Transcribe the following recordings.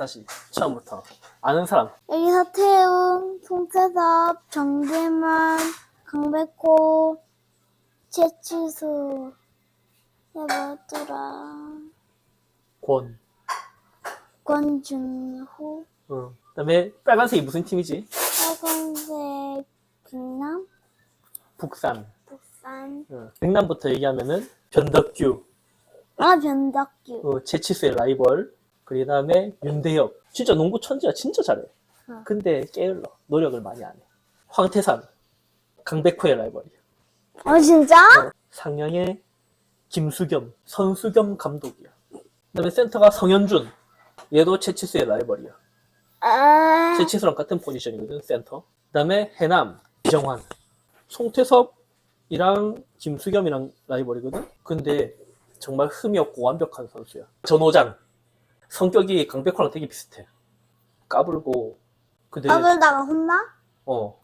다시 처음부터 아는 사람 여기 서태웅, 송태섭, 정재만, 강백호, 최치수, 여보더라, 권. 권준호, 어. 그다음에 빨간색이 무슨 팀이지? 빨간색, 빛남, 북산. 북산, 어. 백남부터 얘기하면은 변덕규, 아 변덕규, 어, 제치스의 라이벌. 그 다음에 윤대엽. 진짜 농구 천재야. 진짜 잘해. 어. 근데 게을러. 노력을 많이 안 해. 황태산. 강백호의 라이벌이야. 어 진짜? 상영의 김수겸. 선수겸 감독이야. 그 다음에 센터가 성현준. 얘도 채치스의 라이벌이야. 아, 채치스랑 같은 포지션이거든, 센터. 그 다음에 해남. 이정환. 송태섭이랑 김수겸이랑 라이벌이거든? 근데 정말 흠이 없고 완벽한 선수야. 전호장. 성격이 강백호랑 되게 비슷해. 까불고. 근데, 까불다가 혼나? 어.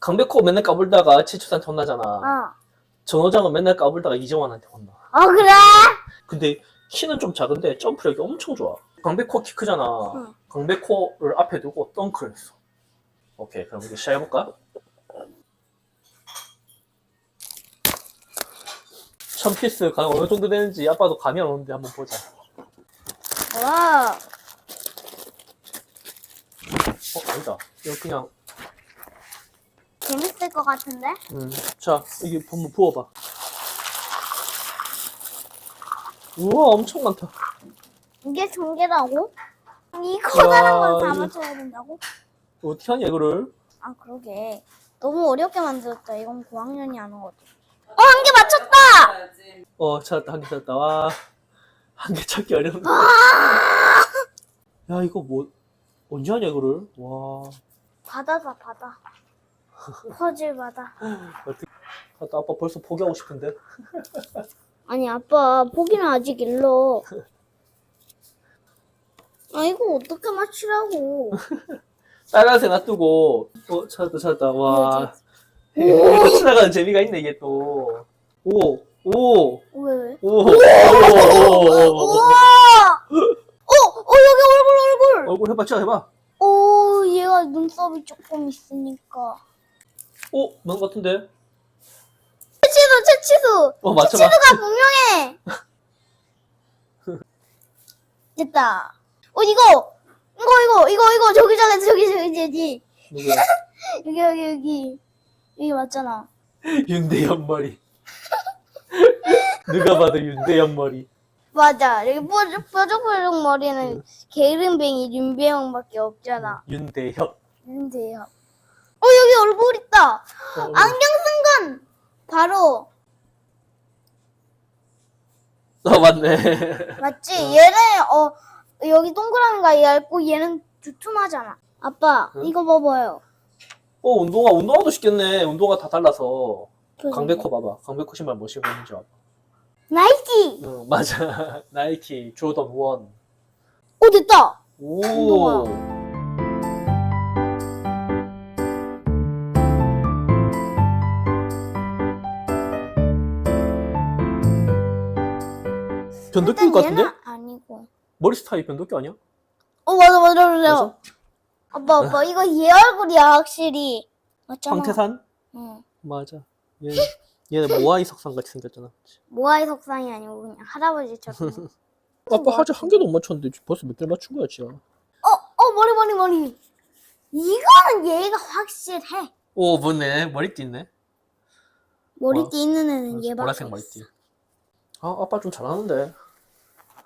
강백호 맨날 까불다가 채치스한테 혼나잖아. 어. 전호장은 맨날 까불다가 이정환한테 혼나. 어 그래? 근데 키는 좀 작은데 점프력이 엄청 좋아. 강백호 키 크잖아. 응. 강백호를 앞에 두고 덩크를 했어. 오케이, 그럼 이제 시작해볼까? 천 피스 가 어느 정도 되는지 아빠도 감이 안 오는데 한번 보자. 와, 어, 아니다. 이거 그냥, 재밌을 것 같은데? 음. 자, 이게 한번 부어봐. 우와, 엄청 많다. 이게 전개라고? 이 커다란 와, 걸 다 이거- 맞춰야 된다고? 어떻게 하냐, 이거를? 아 그러게 너무 어렵게 만들었다 이건 고학년이 하는 거지 어 한 개 맞췄다 어, 찾았다. 한개 찾았다. 와. 한 개 찾기 어렵네. 야, 이거 뭐, 언제 하냐, 이거를? 와. 바다다 바다 퍼즐 바다 어떻게, 아빠 벌써 포기하고 싶은데? 아니 아빠 포기는 아직 일러 아 이거 어떻게 맞추라고 빨간색 놔두고, 어, 찾았다, 찾았다. 와. 오, 이거 지나가는 재미가 있네, 이게 또. 오, 오, 왜 왜? 오, 오, 오, 오, 우와 어! 어 여기 얼굴 얼굴 얼굴 해봐, 진짜 해봐. 오 얘가 눈썹이 조금 있으니까 오, 맞는 것 같은데? 채치수 채치수 어, 맞춰봐. 채치수가 분명해 됐다 어 이거 이거 이거 이거 이거 저기 저기 저기 저기 저기 누구야? 여기 여기 여기 여기 맞잖아 윤대현 머리. 누가 봐도 윤대현 머리. 맞아 여기 뾰족 뾰족뾰족 머리는 게으름뱅이 윤배영밖에 없잖아 윤대혁. 윤대요 어 여기 얼굴 있다 어, 안경 쓴 건 바로 어, 맞네. 맞지 얘는 어 여기 동그라미가 얇고 얘는 두툼하잖아 아빠 응? 이거 봐봐요 어, 운동화, 운동화도 쉽겠네. 운동화 다 달라서. 강백호 봐봐. 강백호 신발 뭐 신고 있는지 봐봐. 나이키 응, 맞아. 나이키 조던 원. 오 됐다 오. 운동화. 것 일단 같은데? 얘는 아니고 머리 스타일 변덕규 아니야? 어 맞아 맞아 맞아 맞아? 아빠 아빠 이거 얘 얼굴이야 확실히 맞잖아 황태산? 응. 맞아. 얘, 얘는 모아이 석상 같이 생겼잖아. 모아이 석상이 아니고 그냥 할아버지처럼 아빠 아직 한 개도 못 맞췄는데 벌써 몇 개 맞춘 거야, 지금. 어, 어, 머리, 머리, 머리. 이거는 얘가 확실해. 오, 맞네. 머리띠 있네. 머리띠 있는 애는 어, 얘밖에 보라색 없어. 머리띠. 아, 아빠 좀 잘하는데.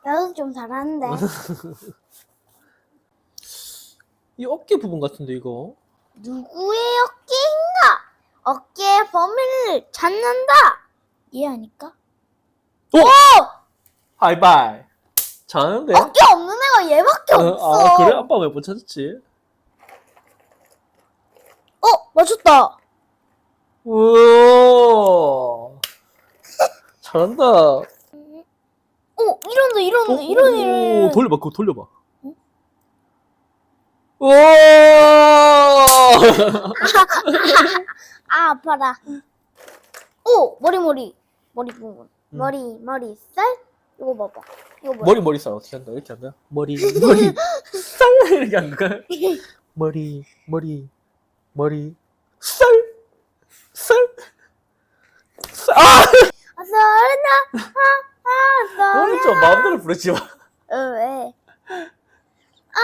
나도 좀 잘하는데. 이 어깨 부분 같은데, 이거. 누구의 어깨인가? 범인을 찾는다. 얘 아닐까? 오! 하이바이. 잘하는데? 어깨 없는 애가 얘밖에 어, 없어. 아, 그래? 아빠 왜 못 찾았지? 어, 맞췄다. 우와. 잘한다. 어, 이런다, 이런다, 오, 이런 오, 이런. 돌려봐, 그거 돌려봐. 응? 우와! 아, 아파라. 오, 머리, 머리. 머리 부분. 음. 머리, 머리, 쌀? 이거 봐봐. 이거 뭐야? 머리 머리 살 어떻게 한다? 이렇게 한다? 머리 머리 쌀 이렇게 한 거야. 머리 머리 머리 쌀 쌀. 쌀. 아! 아, 서른아, 아, 아, 너는 좀 마음대로 부르지 마. 어, 왜? 아,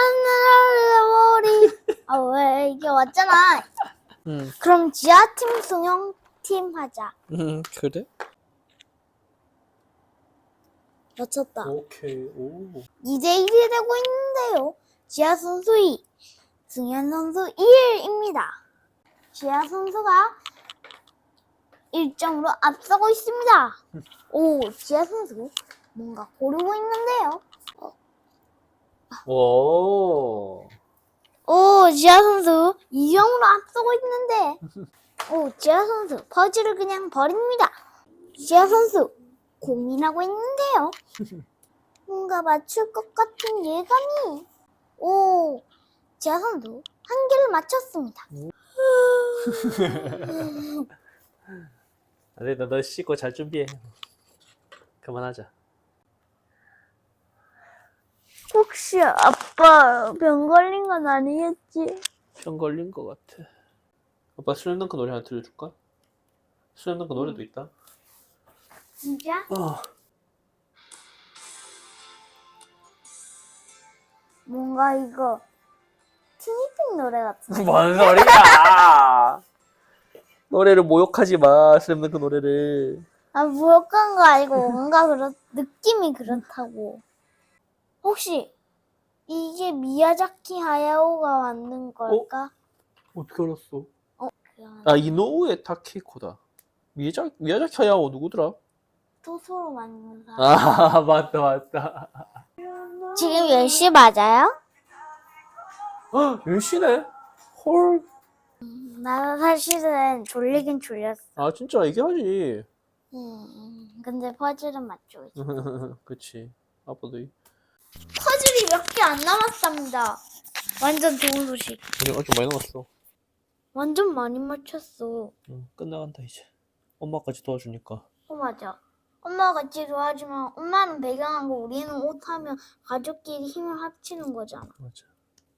머리. 아, 왜? 이게 왔잖아. 응, 그럼 지하팀, 승용 팀 하자. 응, 그래? 맞췄다. 오케이, 오. 2대1이 되고 있는데요. 지하 선수 2, 승현 선수 1입니다. 지하 선수가 1점으로 앞서고 있습니다. 오, 지하 선수 뭔가 고르고 있는데요. 오. 오, 지하 선수 2점으로 앞서고 있는데. 오, 지하 선수 퍼즐을 그냥 버립니다. 지하 선수 고민하고 있는데요. 뭔가 맞출 것 같은 예감이. 오, 지하 선수 한 개를 맞췄습니다. 안 돼, 너 씻고 잘 준비해. 그만하자. 혹시 아빠 병 걸린 건 아니겠지? 병 걸린 것 같아. 아빠 슬램덩크 노래 하나 들려줄까? 슬램덩크 노래도 있다. 진짜? 어. 뭔가 이거 티니핑 노래 같은. 뭔 소리야! 노래를 모욕하지 마, 슬램덩크 노래를. 아, 무역한 거 아니고 뭔가 그렇 느낌이 그렇다고. 혹시 이게 미야자키 하야오가 만든 걸까? 어떻게 알았어? 아, 이노우에 타케코다. 미야자, 미야자키 하야오 누구더라? 토소로 만든 사람. 아, 맞다, 맞다. 지금 10시 맞아요? 헉, 열시네? 헐. 나 사실은 졸리긴 졸렸어. 아, 진짜 얘기하지. 음, 근데 퍼즐은 맞죠. 그치. 아빠도. 이- 퍼즐이 몇 개 안 남았답니다. 완전 좋은 소식. 아주 많이 남았어. 완전 많이 맞췄어. 응, 끝나간다, 이제. 엄마까지 도와주니까. 어, 맞아. 엄마가 같이 좋아하지만 엄마는 배경하고 우리는 옷하면 가족끼리 힘을 합치는 거잖아. 맞아.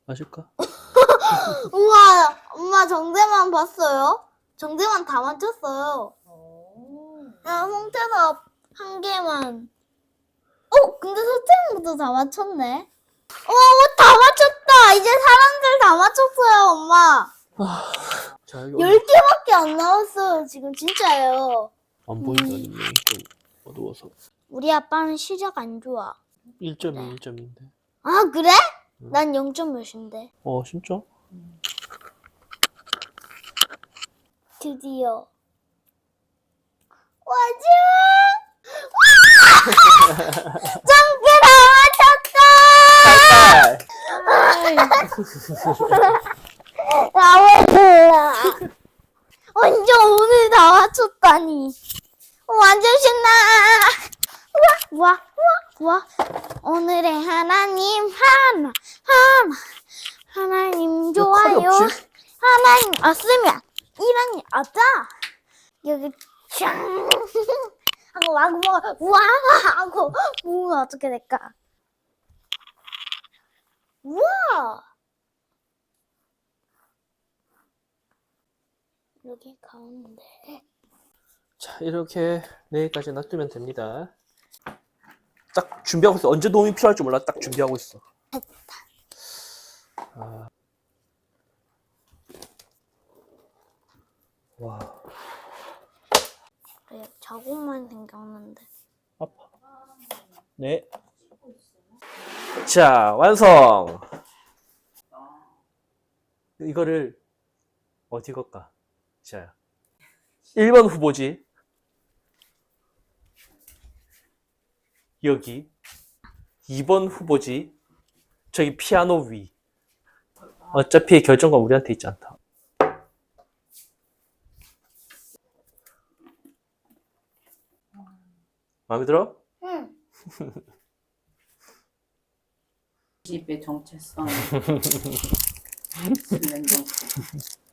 마실까? 우와, 엄마 정대만 봤어요? 정대만 다 맞췄어요. 야, 홍태섭 한 개만. 어, 근데 서태웅도 다 맞췄네. 와, 옷다 맞췄다. 이제 사람들 다 맞췄어요, 엄마. 자, 여기 열 개밖에 안 남았어요, 지금 진짜예요. 안 보인다, 음. 좀 어두워서. 우리 아빠는 시작 안 좋아. 1점이 1점인데. 아, 그래? 난 0점 몇인데. 어, 진짜? 드디어. 와줘! 정규 다 맞췄다! 아, 왜 몰라. 완전 오늘 다 맞췄다니. 완전 신나. 우와, 우와, 우와, 우와. 오늘의 하나님, 하나, 하나. 하나님 좋아요. 없지? 하나님 없으면 이랑이 없다. 여기 짱 하고 막 뭐, 우와 하고 뭐가 어떻게 될까? 우와 여기 가운데 자, 이렇게 내일까지 놔두면 됩니다. 딱 준비하고 있어. 언제 도움이 필요할지 몰라. 딱 준비하고 있어. 아. 와, 왜 자국만 생겼는데 아파. 네. 자, 완성! 이거를 어디 걸까? 자, 1번 후보지. 여기. 2번 후보지. 저기 피아노 위. 어차피 결정권 우리한테 있지 않다. 마음에 들어? 응 집의 정체성